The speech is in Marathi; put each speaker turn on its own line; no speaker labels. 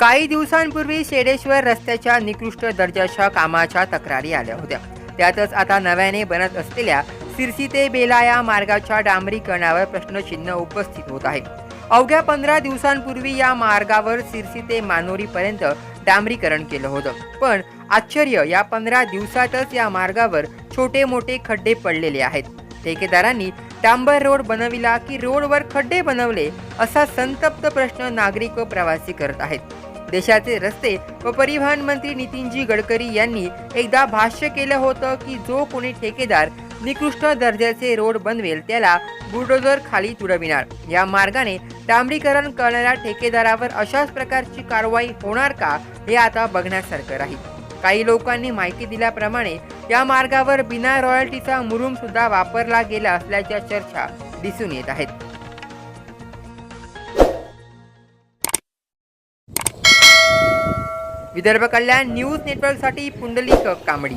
काही दिवसांपूर्वी शेडेश्वर रस्त्याच्या निकृष्ट दर्जाच्या कामाच्या तक्रारी आल्या होत्या. त्यातच आता नव्याने बनत असलेल्या सिरसी ते बेला या मार्गाच्या डांबरीकरणावर प्रश्नचिन्ह उपस्थित होत आहे. अवघ्या पंधरा दिवसांपूर्वी या मार्गावर सिरसी ते मानोरीपर्यंत डांबरीकरण केलं होतं. पण आश्चर्य या पंधरा दिवसातच या मार्गावर छोटे मोठे खड्डे पडलेले आहेत. ठेकेदारांनी डांबर रोड बनविला की रोडवर खड्डे बनवले असा संतप्त प्रश्न नागरिक व प्रवासी करत आहेत. देशाचे रस्ते व परिवहन मंत्री नितीनजी गडकरी यांनी एकदा भाष्य केलं होतं की जो कोणी ठेकेदार निकृष्ट दर्जाचे रोड बनवेल त्याला बुलडोझर खाली तुडविणार. या मार्गाने डांबरीकरण करणाऱ्या ठेकेदारावर अशाच प्रकारची कारवाई होणार का हे आता बघण्यासारखं राहील. काही लोकांनी माहिती दिल्याप्रमाणे या मार्गावर बिना रॉयल्टीचा मुरुम सुद्धा वापरला गेला असल्याच्या चर्चा दिसून येत आहेत. विदर्भ कल्याण न्यूज नेटवर्कसाठी पुंडलिक कांबडी